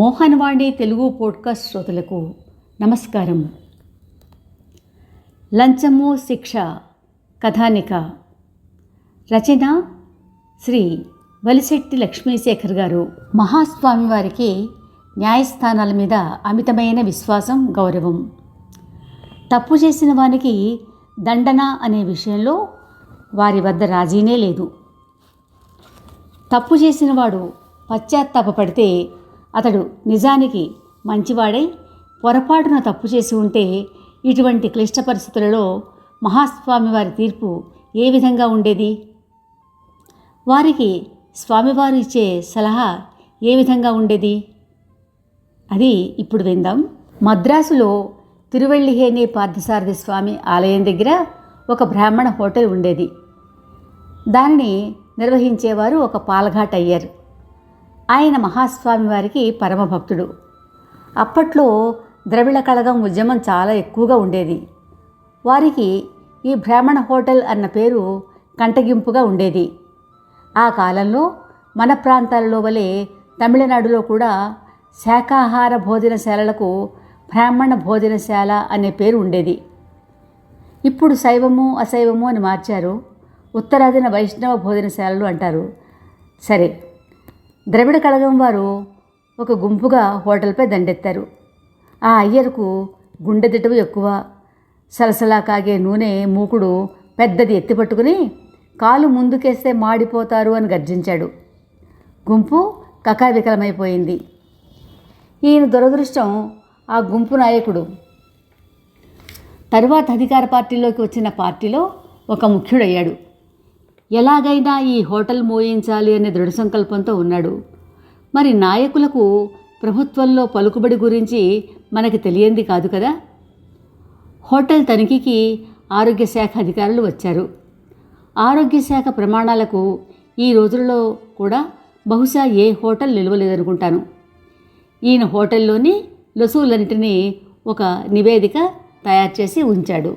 Mohan Vani Telugu podcast శ్రోతలకు నమస్కారం. లంచము శిక్ష కథానిక. రచన శ్రీ వలిశెట్టి లక్ష్మీశేఖర్ గారు. మహాస్వామి వారికి న్యాయస్థానాల మీద అమితమైన విశ్వాసం గౌరవం. తప్పు చేసిన వానికి దండన అనే విషయంలో వారి వద్ద రాజీనే లేదు. తప్పు చేసినవాడు పశ్చాత్తాపపడితే అతడు నిజానికి మంచివాడై పొరపాటున తప్పు చేసి ఉంటే ఇటువంటి క్లిష్ట పరిస్థితులలో మహాస్వామి వారి తీర్పు ఏ విధంగా ఉండేది? వారికి స్వామివారు ఇచ్చే సలహా ఏ విధంగా ఉండేది? అది ఇప్పుడు విందాం. మద్రాసులో తిరువెళ్ళిహేని పార్థసారథి స్వామి ఆలయం దగ్గర ఒక బ్రాహ్మణ హోటల్ ఉండేది. దానిని నిర్వహించేవారు ఒక పాలఘాట్ అయ్యారు ఆయన మహాస్వామి వారికి పరమభక్తుడు. అప్పట్లో ద్రవిడ కళగం ఉద్యమం చాలా ఎక్కువగా ఉండేది. వారికి ఈ బ్రాహ్మణ హోటల్ అన్న పేరు కంటగింపుగా ఉండేది. ఆ కాలంలో మన ప్రాంతాలలో వలె తమిళనాడులో కూడా శాకాహార భోజనశాలలకు బ్రాహ్మణ భోజనశాల అనే పేరు ఉండేది. ఇప్పుడు శైవము అశైవము అని మార్చారు. ఉత్తరాదిన వైష్ణవ భోజనశాలలు అంటారు. సరే ద్రవిడ కళగం వారు ఒక గుంపుగా హోటల్పై దండెత్తారు. ఆ అయ్యరుకు గుండె దిటవు ఎక్కువ. సలసలా కాగే నూనె మూకుడు పెద్దది ఎత్తిపట్టుకుని కాలు ముందుకేస్తే మాడిపోతారు అని గర్జించాడు. గుంపు కకావికలమైపోయింది. ఈయన దురదృష్టం ఆ గుంపు నాయకుడు. తరువాత అధికార పార్టీలోకి వచ్చిన పార్టీలో ఒక ముఖ్యుడయ్యాడు. ఎలాగైనా ఈ హోటల్ మోయించాలి అనే దృఢ సంకల్పంతో ఉన్నాడు. మరి నాయకులకు ప్రభుత్వంలో పలుకుబడి గురించి మనకి తెలియంది కాదు కదా? హోటల్ తనిఖీకి ఆరోగ్య శాఖ అధికారులు వచ్చారు. ఆరోగ్య శాఖ ప్రమాణాలకు ఈ రోజుల్లో కూడా బహుశా ఏ హోటల్ నిలవలేదనుకుంటాను. ఈయన హోటల్లోని లొసువులన్నింటినీ ఒక నివేదిక తయారు చేసి ఉంచాడు.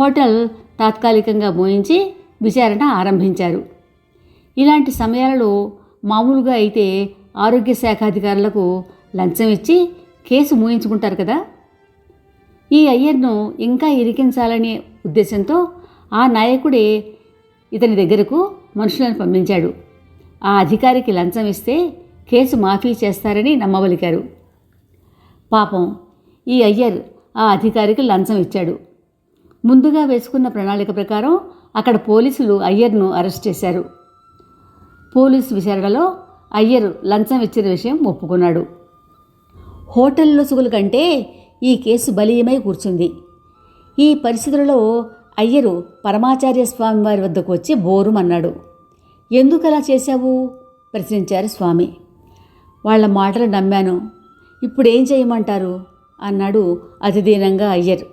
హోటల్ తాత్కాలికంగా మోయించి విచారణ ఆరంభించారు. ఇలాంటి సమయాలలో మామూలుగా అయితే ఆరోగ్య శాఖ అధికారులకు లంచం ఇచ్చి కేసు మూయించుకుంటారు కదా? ఈ అయ్యర్ను ఇంకా ఇరికించాలనే ఉద్దేశంతో ఆ నాయకుడే ఇతని దగ్గరకు మనుషులను పంపించాడు. ఆ అధికారికి లంచం ఇస్తే కేసు మాఫీ చేస్తారని నమ్మవలికారు పాపం ఈ అయ్యర్ ఆ అధికారికి లంచం ఇచ్చాడు. ముందుగా వేసుకున్న ప్రణాళిక ప్రకారం అక్కడ పోలీసులు అయ్యర్ను అరెస్ట్ చేశారు. పోలీసు విచారణలో అయ్యర్ లంచం ఇచ్చిన విషయం ఒప్పుకున్నాడు. హోటల్లో సుగులు కంటే ఈ కేసు బలీయమై కూర్చుంది. ఈ పరిస్థితులలో అయ్యరు పరమాచార్య స్వామి వారి వద్దకు వచ్చి బోరుమన్నాడు. ఎందుకు అలా చేశావు? ప్రశ్నించారు స్వామి. వాళ్ళ మాటలు నమ్మాను. ఇప్పుడు ఏం చేయమంటారు? అన్నాడు అతిదీనంగా అయ్యర్.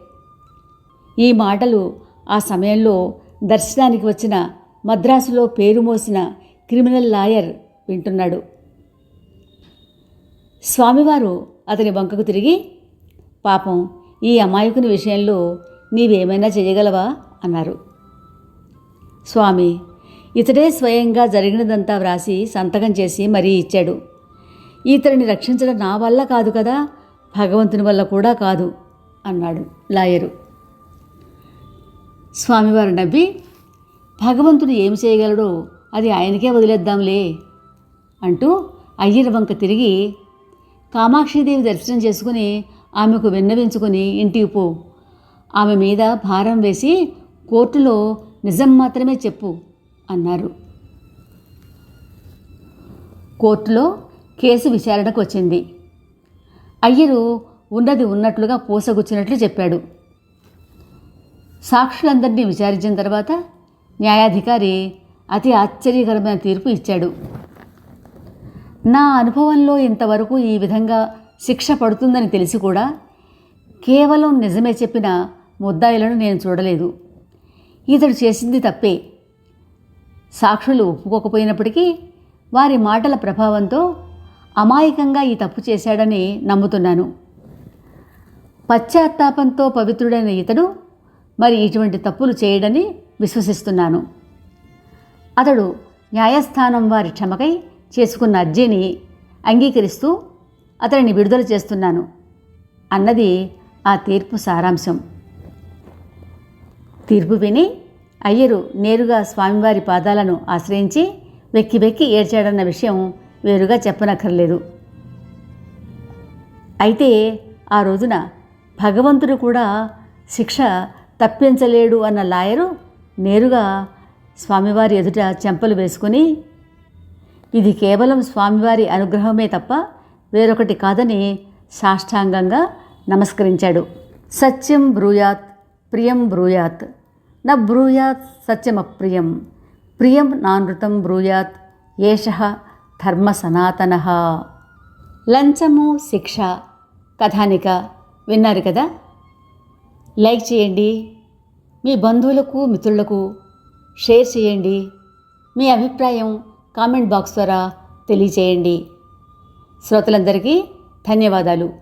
ఈ మాటలు ఆ సమయంలో దర్శనానికి వచ్చిన మద్రాసులో పేరు మోసిన క్రిమినల్ లాయర్ వింటున్నాడు. స్వామివారు అతని వంకకు తిరిగి పాపం ఈ అమాయకుని విషయంలో నీవేమైనా చేయగలవా అన్నారు. స్వామి ఇతడే స్వయంగా జరిగినదంతా వ్రాసి సంతకం చేసి మరీ ఇచ్చాడు. ఇతడిని రక్షించడం నా వల్ల కాదు కదా భగవంతుని వల్ల కూడా కాదు అన్నాడు లాయరు. స్వామివారు నవ్వి భగవంతుడు ఏమి చేయగలడో అది ఆయనకే వదిలేద్దాంలే అంటూ అయ్యర్ వంక తిరిగి కామాక్షిదేవి దర్శనం చేసుకుని ఆమెకు విన్నవించుకుని ఇంటికి పో. ఆమె మీద భారం వేసి కోర్టులో నిజం మాత్రమే చెప్పు అన్నారు. కోర్టులో కేసు విచారణకు వచ్చింది. అయ్యరు ఉన్నది ఉన్నట్లుగా పూసగుచ్చినట్లు చెప్పాడు. సాక్షులందరినీ విచారించిన తర్వాత న్యాయాధికారి అతి ఆశ్చర్యకరమైన తీర్పు ఇచ్చాడు. నా అనుభవంలో ఇంతవరకు ఈ విధంగా శిక్ష పడుతుందని తెలిసి కూడా కేవలం నిజమే చెప్పిన ముద్దాయిలను నేను చూడలేదు. ఇతడు చేసింది తప్పే. సాక్షులు ఒప్పుకోకపోయినప్పటికీ వారి మాటల ప్రభావంతో అమాయకంగా ఈ తప్పు చేశాడని నమ్ముతున్నాను. పశ్చాత్తాపంతో పవిత్రుడైన ఇతడు మరి ఇటువంటి తప్పులు చేయడని విశ్వసిస్తున్నాను. అతడు న్యాయస్థానం వారి క్షమకై చేసుకున్న అర్జీని అంగీకరిస్తూ అతనిని విడుదల చేస్తున్నాను అన్నది ఆ తీర్పు సారాంశం. తీర్పు విని అయ్యరు నేరుగా స్వామివారి పాదాలను ఆశ్రయించి వెక్కి వెక్కి ఏడ్చాడన్న విషయం వేరుగా చెప్పనక్కర్లేదు. అయితే ఆ రోజున భగవంతుడు కూడా శిక్ష తప్పించలేడు అన్న లాయరు నేరుగా స్వామివారి ఎదుట చెంపలు వేసుకుని ఇది కేవలం స్వామివారి అనుగ్రహమే తప్ప వేరొకటి కాదని సాష్టాంగంగా నమస్కరించాడు. సత్యం బ్రూయాత్ ప్రియం బ్రూయాత్. న బ్రూయాత్ సత్యమప్రియం. ప్రియం నానృతం బ్రూయాత్ ఏష ధర్మ సనాతన. లంచము శిక్ష. కథానిక విన్నారు కదా? లైక్ చేయండి. మీ బంధువులకు మిత్రులకు షేర్ చేయండి. మీ అభిప్రాయం కామెంట్ బాక్స్ ద్వారా తెలియజేయండి శ్రోతలందరికీ ధన్యవాదాలు.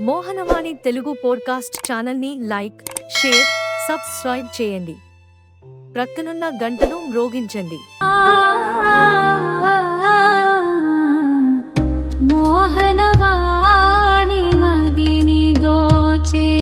మోహనవాణి తెలుగు పోడ్కాస్ట్ ఛానల్ని లైక్ షేర్ సబ్స్క్రైబ్ చేయండి. ప్రక్కనున్న గంటను మ్రోగించండి. మోహనవాణి